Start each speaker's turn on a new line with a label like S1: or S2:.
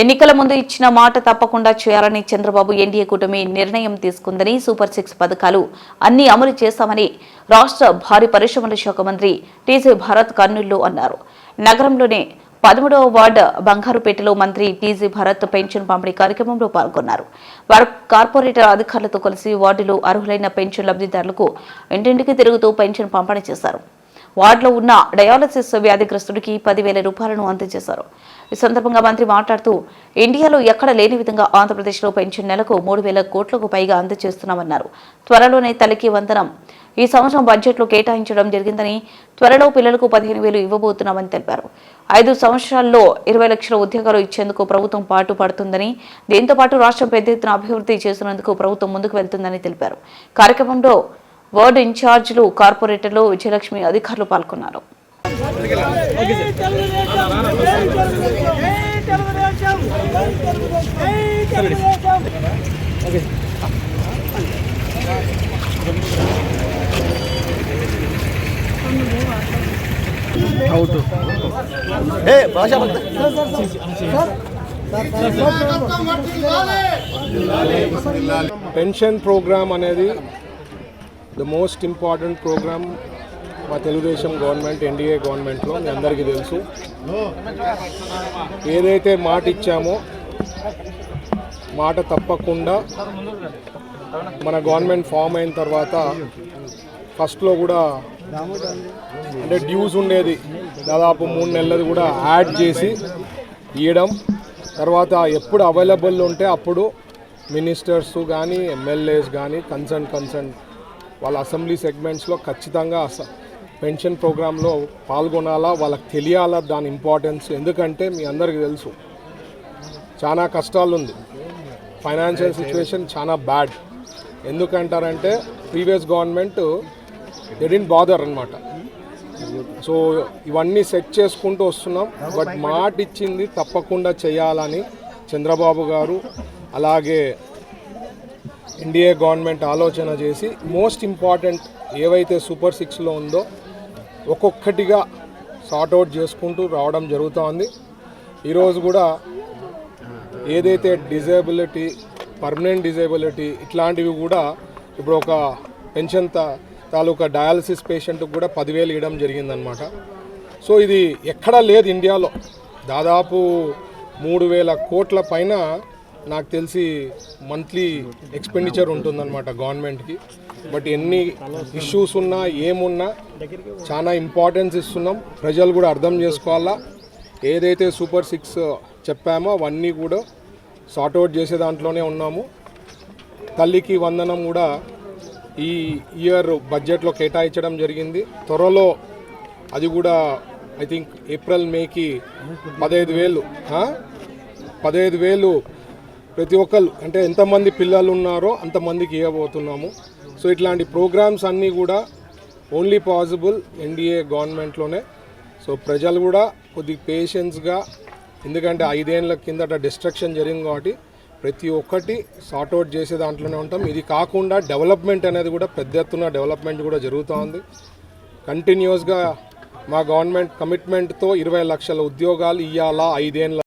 S1: ఎన్నికల ముందు ఇచ్చిన మాట తప్పకుండా చేయాలని చంద్రబాబు ఎన్డీఏ కూటమి నిర్ణయం తీసుకుందని సూపర్ సిక్స్ పథకాలు అన్ని అమలు చేశామని రాష్ట్ర భారీ పరిశ్రమల శాఖ మంత్రి టీజీ భరత్ కర్నూలు అన్నారు. నగరంలోనే పదమూడవ వార్డు బంగారుపేటలో మంత్రి టీజీ భరత్ పెన్షన్ పంపిణీ కార్యక్రమంలో పాల్గొన్నారు. వారు కార్పొరేటర్ అధికారులతో కలిసి వార్డులో అర్హులైన పెన్షన్ లబ్ధిదారులకు ఇంటింటికి తిరుగుతూ పెన్షన్ పంపిణీ చేశారు. వార్డులో ఉన్న డయాలసిస్ వ్యాధిగ్రస్తుడికి పదివేల రూపాయలను అందజేశారు. ఈ సందర్భంగా మంత్రి మాట్లాడుతూ ఇండియాలో ఎక్కడ లేని విధంగా ఆంధ్రప్రదేశ్లో పెన్షన్ నెలకు మూడు వేల కోట్లకు పైగా అందజేస్తున్నామన్నారు. త్వరలోనే తల్లికి వందనం. ఈ సంవత్సరం బడ్జెట్లో కేటాయించడం జరిగిందని త్వరలో పిల్లలకు పదిహేను వేలు ఇవ్వబోతున్నామని తెలిపారు. ఐదు సంవత్సరాల్లో ఇరవై లక్షల ఉద్యోగాలు ఇచ్చేందుకు ప్రభుత్వం పాటు పడుతుందని దీంతో పాటు రాష్ట్రం పెద్ద ఎత్తున అభివృద్ధి చేసినందుకు ప్రభుత్వం ముందుకు వెళ్తుందని తెలిపారు. కార్యక్రమంలో వార్డు ఇన్ఛార్జీలు కార్పొరేటర్లు విజయలక్ష్మి అధికారులు పాల్గొన్నారు.
S2: ఏ భాష బద్ద
S3: పెన్షన్ ప్రోగ్రామ్ అనేది ద మోస్ట్ ఇంపార్టెంట్ ప్రోగ్రామ్ మా తెలుగుదేశం గవర్నమెంట్ ఎన్డీఏ గవర్నమెంట్లో మీ అందరికీ తెలుసు. ఏదైతే మాట ఇచ్చామో మాట తప్పకుండా మన గవర్నమెంట్ ఫామ్ అయిన తర్వాత ఫస్ట్లో కూడా అంటే డ్యూస్ ఉండేది. దాదాపు మూడు నెలలది కూడా యాడ్ చేసి ఇవ్వడం తర్వాత ఎప్పుడు అవైలబుల్ ఉంటే అప్పుడు మినిస్టర్స్ కానీ ఎమ్మెల్యేస్ కానీ కన్సర్న్ కన్సర్న్ వాళ్ళ అసెంబ్లీ సెగ్మెంట్స్లో ఖచ్చితంగా అస- పెన్షన్ ప్రోగ్రాంలో పాల్గొనాలా? వాళ్ళకి తెలియాలా దాని ఇంపార్టెన్స్? ఎందుకంటే మీ అందరికీ తెలుసు చాలా కష్టాలు ఉంది ఫైనాన్షియల్ సిచ్యువేషన్ చాలా బ్యాడ్. ఎందుకంటారంటే ప్రీవియస్ గవర్నమెంట్ ఎడిన్ బాదర్ అనమాట సో ఇవన్నీ సెట్ చేసుకుంటూ వస్తున్నాం. బట్ మాట ఇచ్చింది తప్పకుండా చేయాలని చంద్రబాబు గారు అలాగే ఎన్డీఏ గవర్నమెంట్ ఆలోచన చేసి మోస్ట్ ఇంపార్టెంట్ ఏవైతే సూపర్ సిక్స్లో ఉందో ఒక్కొక్కటిగా సార్ట్అవుట్ చేసుకుంటూ రావడం జరుగుతోంది. ఈరోజు కూడా ఏదైతే డిజేబిలిటీ పర్మనెంట్ డిజేబిలిటీ ఇట్లాంటివి కూడా ఇప్పుడు ఒక పెన్షన్ తా తాలూకా డయాలసిస్ పేషెంట్కి కూడా పదివేలు ఇవ్వడం జరిగిందనమాట సో ఇది ఎక్కడా లేదు ఇండియాలో. దాదాపు మూడు వేల కోట్ల పైన నాకు తెలిసి మంత్లీ ఎక్స్పెండిచర్ ఉంటుందన్నమాట గవర్నమెంట్కి బట్ ఎన్ని ఇష్యూస్ ఉన్నా ఏమున్నా చాలా ఇంపార్టెన్స్ ఇస్తున్నాం. ప్రజలు కూడా అర్థం చేసుకోవాలా? ఏదైతే సూపర్ సిక్స్ చెప్పామో అవన్నీ కూడా సార్ట్అవుట్ చేసే దాంట్లోనే ఉన్నాము. తల్లికి వందనం కూడా ఈ ఇయర్ బడ్జెట్లో కేటాయించడం జరిగింది. త్వరలో అది కూడా ఐ థింక్ ఏప్రిల్ మేకి పదహైదు వేలు పదహైదు వేలు ప్రతి ఒక్కరు అంటే ఎంతమంది పిల్లలు ఉన్నారో అంతమందికి ఇవ్వబోతున్నాము. సో ఇట్లాంటి ప్రోగ్రామ్స్ అన్నీ కూడా ఓన్లీ పాసిబుల్ ఎన్డీఏ గవర్నమెంట్లోనే. సో ప్రజలు కూడా కొద్ది పేషెన్స్గా ఎందుకంటే ఐదేళ్ళ కిందట డిస్ట్రక్షన్ జరిగింది కాబట్టి ప్రతి ఒక్కటి సార్ట్అవుట్ చేసే దాంట్లోనే ఉంటాం. ఇది కాకుండా డెవలప్మెంట్ అనేది కూడా పెద్ద ఎత్తున డెవలప్మెంట్ కూడా జరుగుతూ ఉంది. కంటిన్యూస్గా మా గవర్నమెంట్ కమిట్మెంట్తో ఇరవై లక్షల ఉద్యోగాలు ఇవ్వాలా ఐదేళ్ళ